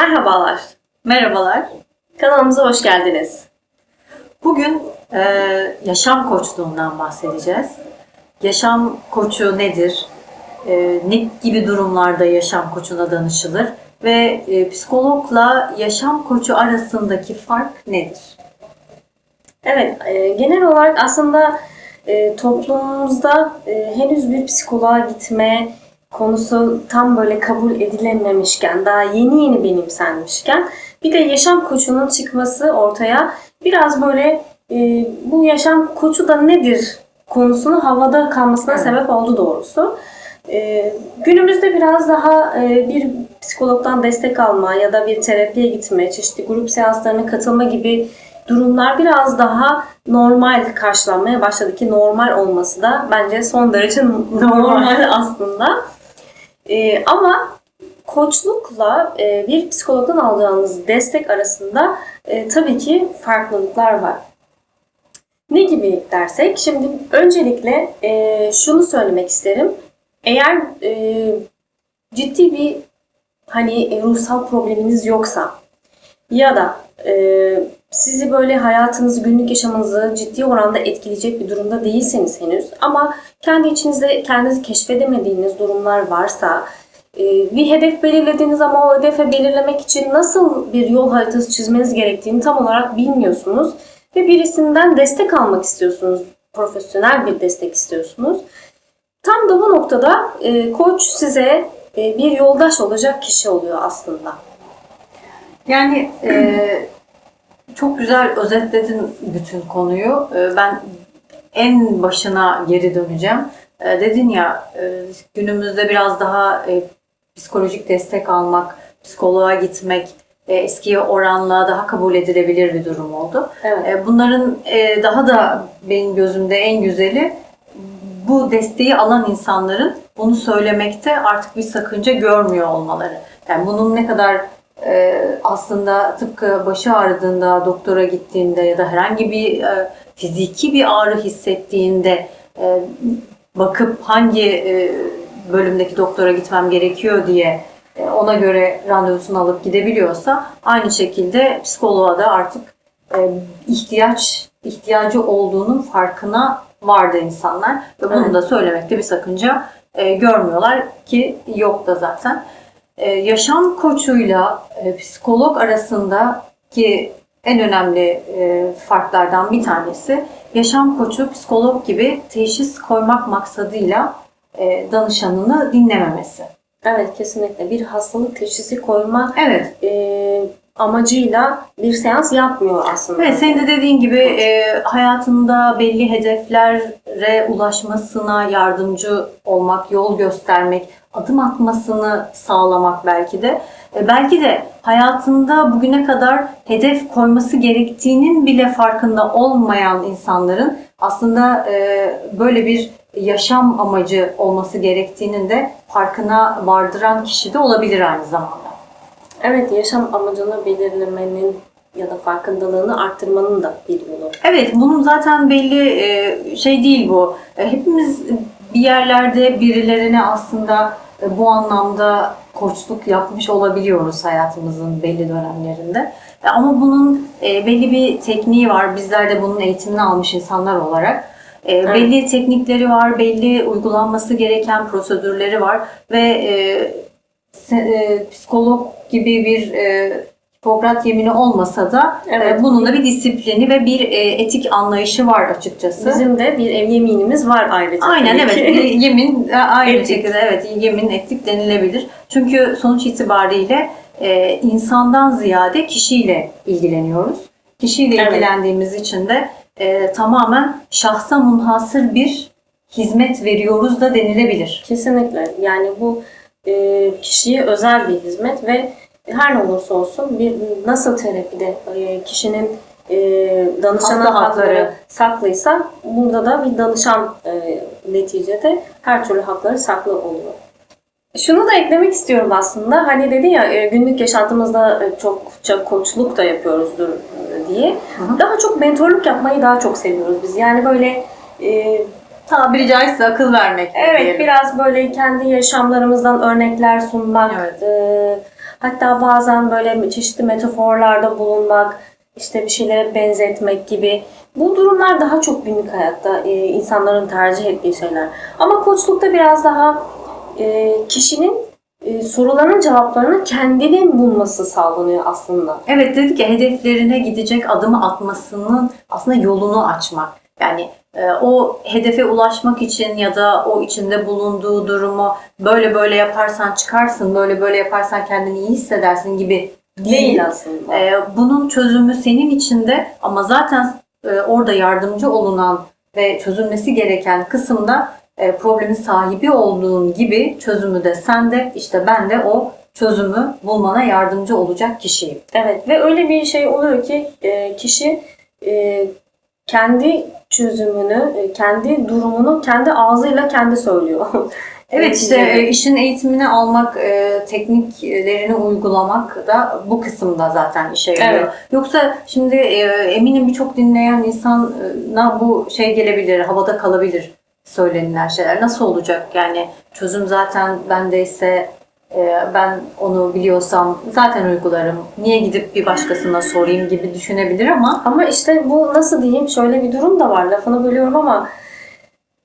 Merhabalar, Merhabalar. kanalımıza hoş geldiniz. Bugün e, yaşam koçluğundan bahsedeceğiz. Yaşam koçu nedir? E, ne gibi durumlarda yaşam koçuna danışılır? Ve e, psikologla yaşam koçu arasındaki fark nedir? Evet, e, genel olarak aslında e, toplumumuzda e, henüz bir psikoloğa gitme konusu tam böyle kabul edilememişken, daha yeni yeni benimsenmişken bir de yaşam koçunun çıkması ortaya biraz böyle e, bu yaşam koçu da nedir konusunu havada kalmasına Evet. sebep oldu doğrusu. E, günümüzde biraz daha e, bir psikologdan destek alma ya da bir terapiye gitme, çeşitli grup seanslarına katılma gibi durumlar biraz daha normal karşılanmaya başladı ki normal olması da bence son derece normal aslında. Ee, ama koçlukla e, bir psikologdan alacağınız destek arasında e, tabii ki farklılıklar var. Ne gibi dersek, şimdi öncelikle e, şunu söylemek isterim. Eğer e, ciddi bir hani e, ruhsal probleminiz yoksa ya da e, sizi böyle hayatınızı, günlük yaşamınızı ciddi oranda etkileyecek bir durumda değilseniz henüz ama kendi içinizde kendinizi keşfedemediğiniz durumlar varsa e, bir hedef belirlediniz ama o hedefe belirlemek için nasıl bir yol haritası çizmeniz gerektiğini tam olarak bilmiyorsunuz ve birisinden destek almak istiyorsunuz, profesyonel bir destek istiyorsunuz. Tam da bu noktada e, koç size e, bir yoldaş olacak kişi oluyor aslında. Yani e, çok güzel özetledin bütün konuyu. E, ben en başına geri döneceğim. E, dedin ya e, günümüzde biraz daha e, psikolojik destek almak, psikoloğa gitmek e, eskiye oranla daha kabul edilebilir bir durum oldu. Evet. E, Bunların e, daha da benim gözümde en güzeli bu desteği alan insanların bunu söylemekte artık bir sakınca görmüyor olmaları. Yani bunun ne kadar e, aslında tıpkı başı ağrıdığında, doktora gittiğinde ya da herhangi bir e, fiziki bir ağrı hissettiğinde e, bakıp hangi e, bölümdeki doktora gitmem gerekiyor diye e, ona göre randevusunu alıp gidebiliyorsa aynı şekilde psikoloğa da artık e, ihtiyaç ihtiyacı olduğunun farkına vardı insanlar ve bunu Evet. da söylemekte bir sakınca e, görmüyorlar ki yok da zaten. E, yaşam koçuyla e, psikolog arasındaki en önemli e, farklardan bir tanesi yaşam koçu psikolog gibi teşhis koymak maksadıyla e, danışanını dinlememesi. Evet kesinlikle bir hastalık teşhisi koyma Evet. e, amacıyla bir seans yapmıyor aslında. Evet, senin de dediğin gibi e, hayatında belli hedeflere ulaşmasına yardımcı olmak, yol göstermek, adım atmasını sağlamak belki de. E, belki de hayatında bugüne kadar hedef koyması gerektiğinin bile farkında olmayan insanların aslında e, böyle bir yaşam amacı olması gerektiğinin de farkına vardıran kişi de olabilir aynı zamanda. Evet yaşam amacını belirlemenin ya da farkındalığını arttırmanın da bir yolu. Evet, bunun zaten belli e, şey değil bu. E, Hepimiz bir yerlerde birilerine aslında e, bu anlamda koçluk yapmış olabiliyoruz hayatımızın belli dönemlerinde. Ama bunun belli bir tekniği var. Bizler de bunun eğitimini almış insanlar olarak. E, Belli teknikleri var, belli uygulanması gereken prosedürleri var ve e, e, psikolog gibi bir e, Hipokrat yemini olmasa da Evet. e, bunun da bir disiplini ve bir e, etik anlayışı var açıkçası. Bizim de bir ev yeminimiz var ayrıca. Aynen evet yemin aynı Etik. şekilde evet yemin ettik denilebilir. Çünkü sonuç itibariyle e, insandan ziyade kişiyle ilgileniyoruz. Kişiyle Evet. ilgilendiğimiz için de e, tamamen şahsa munhasır bir hizmet veriyoruz da denilebilir. Kesinlikle. Yani bu e, kişiye özel bir hizmet ve her ne olursa olsun bir nasıl terapide e, kişinin e, danışana Hasta hakları hakları. saklıysa burada da bir danışan e, neticede her türlü hakları saklı oluyor. Şunu da eklemek istiyorum aslında. Hani dedi ya e, günlük yaşantımızda e, çokça koçluk da yapıyoruzdur diye. hı. Daha çok mentorluk yapmayı daha çok seviyoruz biz. Yani böyle e, Tabiri caizse akıl vermek. Evet diyelim. biraz böyle kendi yaşamlarımızdan örnekler sunmak, Evet. e, Hatta bazen böyle çeşitli metaforlarda bulunmak, işte bir şeylere benzetmek gibi. Bu durumlar daha çok günlük hayatta e, insanların tercih ettiği şeyler. Ama koçlukta biraz daha e, kişinin e, soruların cevaplarını kendinin bulması sağlanıyor aslında. Evet dedik ya hedeflerine gidecek adımı atmasının aslında yolunu açmak. Yani o hedefe ulaşmak için ya da o içinde bulunduğu durumu böyle böyle yaparsan çıkarsın, böyle böyle yaparsan kendini iyi hissedersin gibi Değil aslında. E, bunun çözümü senin içinde ama zaten e, orada yardımcı olunan ve çözülmesi gereken kısımda e, problemin sahibi olduğun gibi çözümü de sen de işte ben de o çözümü bulmana yardımcı olacak kişiyim. Evet ve öyle bir şey oluyor ki e, kişi kendi çözümünü, e, kendi durumunu kendi ağzıyla kendi söylüyor. Evet işte e, işin eğitimini almak, e, tekniklerini uygulamak da bu kısımda zaten işe yarıyor. Evet. Yoksa şimdi eminim birçok dinleyen insana bu şey gelebilir, havada kalabilir söylenilen şeyler. Nasıl olacak? Yani çözüm zaten bendeyse ben onu biliyorsam zaten uygularım. Niye gidip bir başkasına sorayım gibi düşünebilir ama Ama işte bu nasıl diyeyim şöyle bir durum da var. Lafını bölüyorum ama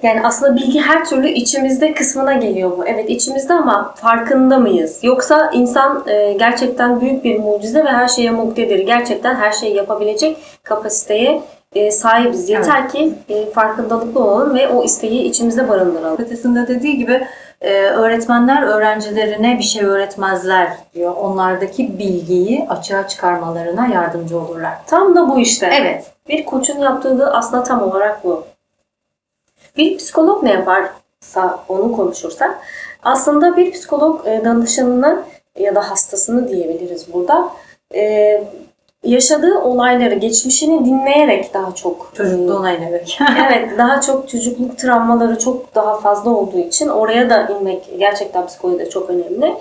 yani aslında bilgi her türlü içimizde kısmına geliyor bu. Evet içimizde ama farkında mıyız? Yoksa insan e, gerçekten büyük bir mucize ve her şeye muktedir. Gerçekten her şeyi yapabilecek kapasiteye e, sahibiz. Yeter ki e, farkındalıklı olalım ve o isteği içimizde barındıralım. ötesinde dediği gibi e, öğretmenler öğrencilerine bir şey öğretmezler diyor. Onlardaki bilgiyi açığa çıkarmalarına yardımcı olurlar. Tam da bu işte. Evet. Bir koçun yaptığı da aslında tam olarak bu. Bir psikolog ne yaparsa onu konuşursak aslında bir psikolog danışanını ya da hastasını diyebiliriz burada e, yaşadığı olayları, geçmişini dinleyerek daha çok Çocukluğuna inerek. evet daha çok çocukluk travmaları çok daha fazla olduğu için oraya da inmek gerçekten psikolojide çok önemli.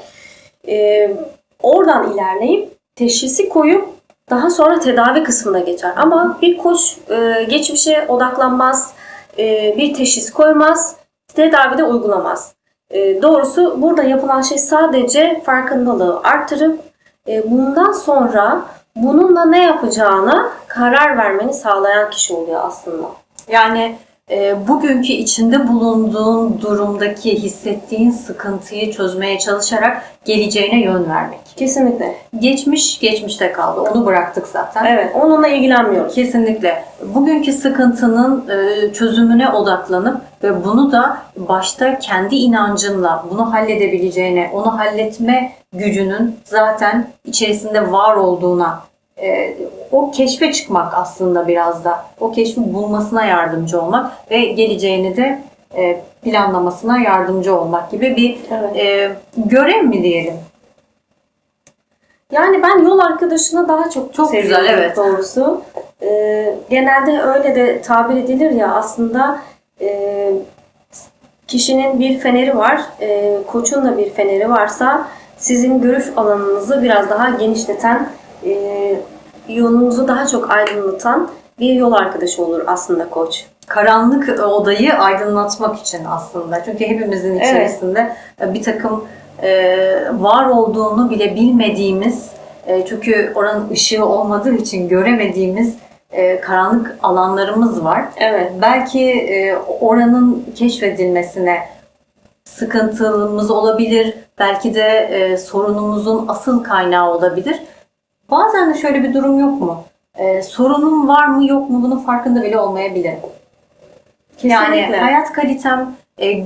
Ee, oradan ilerleyip teşhisi koyup daha sonra tedavi kısmına geçer. Ama bir koç e, geçmişe odaklanmaz, e, bir teşhis koymaz, tedavide uygulamaz. E, doğrusu burada yapılan şey sadece farkındalığı artırıp e, bundan sonra bununla ne yapacağına karar vermeni sağlayan kişi oluyor aslında. Yani e, bugünkü içinde bulunduğun durumdaki hissettiğin sıkıntıyı çözmeye çalışarak geleceğine yön vermek. Kesinlikle. Geçmiş geçmişte kaldı. Onu bıraktık zaten. Evet, onunla ilgilenmiyoruz. Kesinlikle. Bugünkü sıkıntının e, çözümüne odaklanıp ve bunu da başta kendi inancınla bunu halledebileceğine, onu halletme gücünün zaten içerisinde var olduğuna e, o keşfe çıkmak aslında biraz da. O keşfi bulmasına yardımcı olmak ve geleceğini de e, planlamasına yardımcı olmak gibi bir Evet. e, görev mi diyelim? Yani ben yol arkadaşına daha çok Çok seviyorum güzel, evet. doğrusu. Ee, genelde öyle de tabir edilir ya aslında e, kişinin bir feneri var, e, koçun da bir feneri varsa sizin görüş alanınızı biraz daha genişleten, e, yolunuzu daha çok aydınlatan bir yol arkadaşı olur aslında koç. karanlık odayı aydınlatmak için aslında. Çünkü hepimizin Evet. içerisinde bir takım e, var olduğunu bile bilmediğimiz, e, çünkü oranın ışığı olmadığı için göremediğimiz e, karanlık alanlarımız var. Evet. Belki e, oranın keşfedilmesine sıkıntımız olabilir. Belki de e, sorunumuzun asıl kaynağı olabilir. Bazen de şöyle bir durum yok mu? E, sorunum var mı yok mu bunun farkında bile olmayabilirim. Yani Kesinlikle. hayat kalitem e,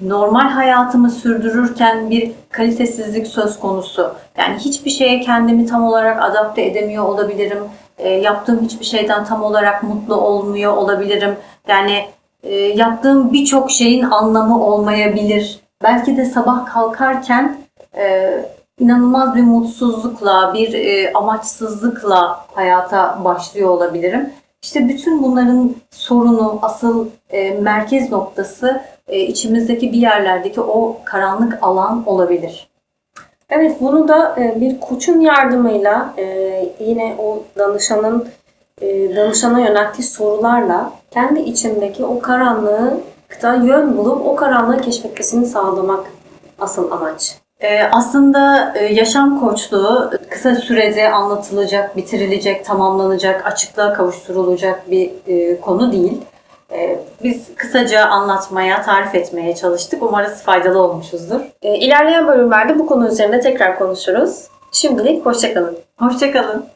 normal hayatımı sürdürürken bir kalitesizlik söz konusu. Yani hiçbir şeye kendimi tam olarak adapte edemiyor olabilirim. E, yaptığım hiçbir şeyden tam olarak mutlu olmuyor olabilirim. Yani e, yaptığım birçok şeyin anlamı olmayabilir. Belki de sabah kalkarken e, inanılmaz bir mutsuzlukla, bir e, amaçsızlıkla hayata başlıyor olabilirim. İşte bütün bunların sorunu, asıl e, merkez noktası e, içimizdeki bir yerlerdeki o karanlık alan olabilir. Evet bunu da e, bir koçun yardımıyla e, yine o danışanın e, danışana yönelttiği sorularla kendi içindeki o karanlığı yön bulup o karanlığı keşfetmesini sağlamak asıl amaç. Ee, aslında e, yaşam koçluğu kısa sürede anlatılacak, bitirilecek, tamamlanacak, açıklığa kavuşturulacak bir e, konu değil. Ee, biz kısaca anlatmaya, tarif etmeye çalıştık. Umarız faydalı olmuşuzdur. E, ilerleyen bölümlerde bu konu üzerinde tekrar konuşuruz. Şimdilik hoşçakalın. Hoşçakalın.